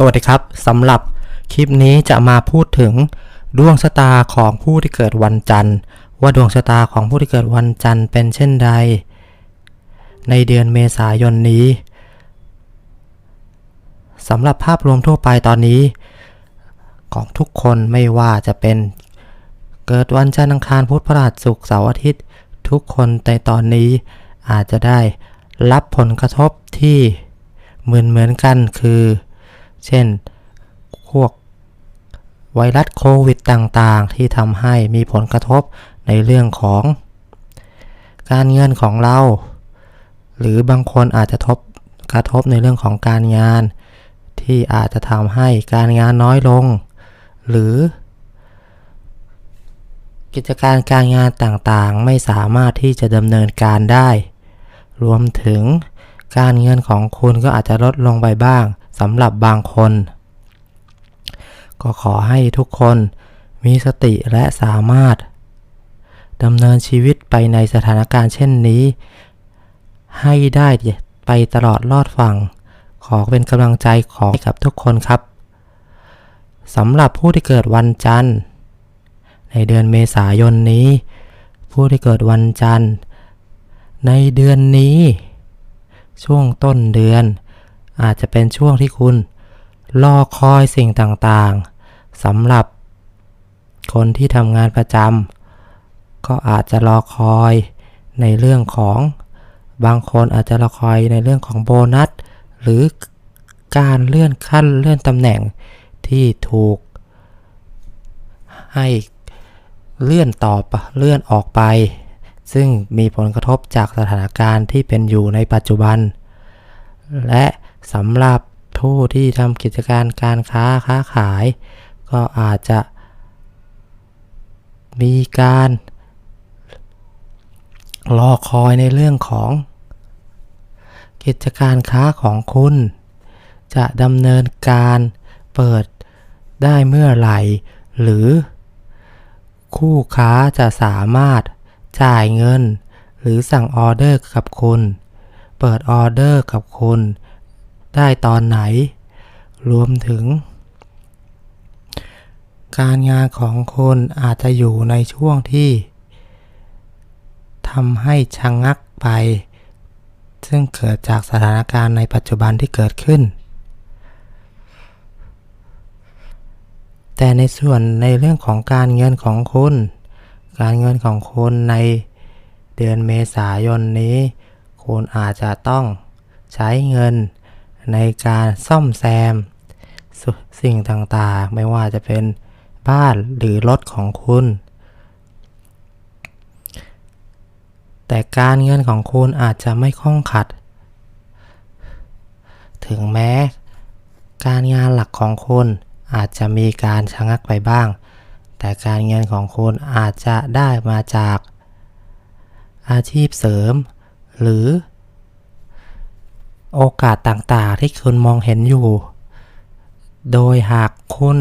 สวัสดีครับสำหรับคลิปนี้จะมาพูดถึงดวงชะตาของผู้ที่เกิดวันจันทร์ ว่าดวงชะตาของผู้ที่เกิดวันจันทร์เป็นเช่นใด ในเดือนเมษายนนี้สำหรับภาพรวมทั่วไปตอนนี้ ของทุกคนไม่ว่าจะเป็นเกิดวันจันทร์อังคารพุธพฤหัสศุกร์เสาร์อาทิตย์ ทุกคนในตอนนี้อาจจะได้รับผลกระทบที่เหมือนเหมือนกันคือ เช่น พวกไวรัสโควิดต่างๆ ที่ทำให้มีผลกระทบในเรื่องของ การเงินของเรา หรือบางคนอาจจะทบกระทบในเรื่องของการงาน ที่อาจจะทำให้การงานน้อยลง หรือ กิจการการงานต่างๆ ไม่สามารถที่จะดำเนินการได้ รวมถึงการเงินของคุณก็อาจจะลดลงไปบ้าง สำหรับบางคน ก็ขอให้ทุกคนมีสติและสามารถดำเนินชีวิตไปในสถานการณ์เช่นนี้ ให้ได้ไปตลอดรอดฝั่ง ขอเป็นกำลังใจขอให้กับทุกคนครับสำหรับผู้ที่เกิดวันจันทร์ ในเดือนเมษายนนี้ ผู้ที่เกิดวันจันทร์ ในเดือนนี้ ช่วงต้นเดือน อาจจะเป็นช่วงที่คุณรอคอยสิ่งต่างๆสำหรับคนที่ทำงานประจำก็อาจจะรอคอยในเรื่องของบางคนอาจจะรอคอยในเรื่องของโบนัส หรือการเลื่อนขั้นเลื่อนตำแหน่งที่ถูก ให้เลื่อนต่อปเลื่อนออกไป ซึ่งมีผลกระทบจากสถานการณ์ที่เป็นอยู่ในปัจจุบัน และ สำหรับผู้ที่ทำกิจการการค้าค้าขาย ก็อาจจะมีการรอคอยในเรื่องของ กิจการค้าของคุณ จะดำเนินการเปิดได้เมื่อไหร่ หรือคู่ค้าจะสามารถจ่ายเงิน หรือสั่งออเดอร์กับคุณ เปิดออเดอร์กับคุณ ได้ตอนไหน รวมถึง การงานของคุณอาจจะอยู่ในช่วงที่ทำให้ชะงงักไป ซึ่งเกิดจากสถานการณ์ในปัจจุบันที่เกิดขึ้น แต่ในส่วนในเรื่องของการเงินของคุณ การเงินของคุณในเดือนเมษายนนี้ คุณอาจจะต้องใช้เงิน ในการซ่อมแซมสสิ่งต่างๆ ไม่ว่าจะเป็นบ้านหรือรถของคุณ แต่การเงินของคุณอาจจะไม่คล่องขัด ถึงแม้ การงานหลักของคุณอาจจะมีการชะงักไปบ้าง แต่การเงินของคุณอาจจะได้มาจากอาชีพเสริม หรือ โอกาสต่างๆที่คุณมองเห็นอยู่ โดยหากคุณ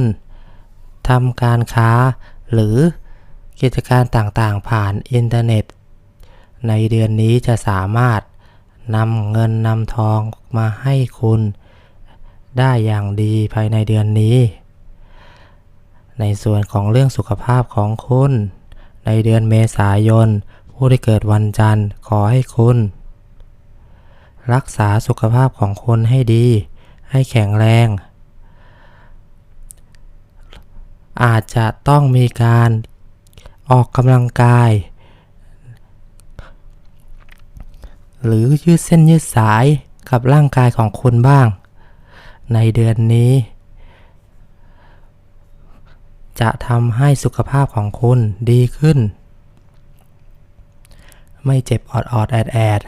ทำการค้าหรือกิจการต่างๆ ผ่านอินเทอร์เน็ต ในเดือนนี้จะสามารถนำเงินนำทองมาให้คุณ ได้อย่างดีภายในเดือนนี้ ในส่วนของเรื่องสุขภาพของคุณ ในเดือนเมษายน ผู้ที่เกิดวันจันทร์ขอให้คุณ รักษาสุขภาพของคุณให้ดี ให้แข็งแรง อาจจะต้องมีการออกกำลังกาย หรือยืดเส้นยืดสายกับร่างกายของคุณบ้าง ในเดือนนี้ จะทำให้สุขภาพของคุณดีขึ้น ไม่เจ็บออดออดแอดแอด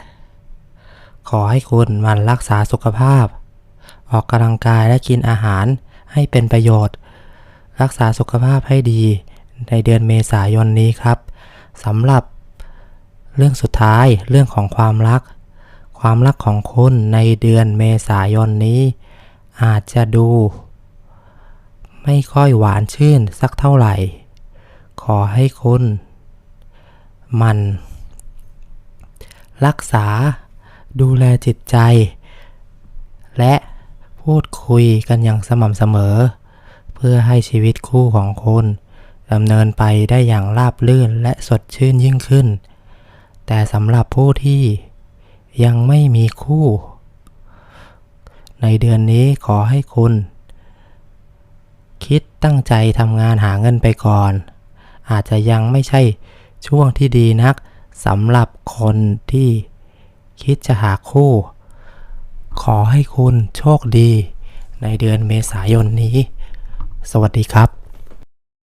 ขอให้คุณมันรักษาสุขภาพ ออกกำลังกายและกินอาหารให้เป็นประโยชน์ รักษาสุขภาพให้ดี ในเดือนเมษายนนี้ครับสำหรับเรื่องสุดท้ายเรื่องของความรัก ความรักของคุณในเดือนเมษายนนี้ อาจจะดู ไม่ค่อยหวานชื่นสักเท่าไหร่ ขอให้คุณ มัน รักษา ดูแลจิตใจ และพูดคุยกันอย่างสม่ำเสมอ เพื่อให้ชีวิตคู่ของคุณดำเนินไปได้อย่างราบรื่นและสดชื่นยิ่งขึ้น แต่สำหรับผู้ที่ยังไม่มีคู่ ในเดือนนี้ขอให้คุณ คิดตั้งใจทำงานหาเงินไปก่อน อาจจะยังไม่ใช่ช่วงที่ดีนักสำหรับคนที่ คิดจะหาคู่ ขอให้คุณโชคดีในเดือนเมษายนนี้ สวัสดีครับ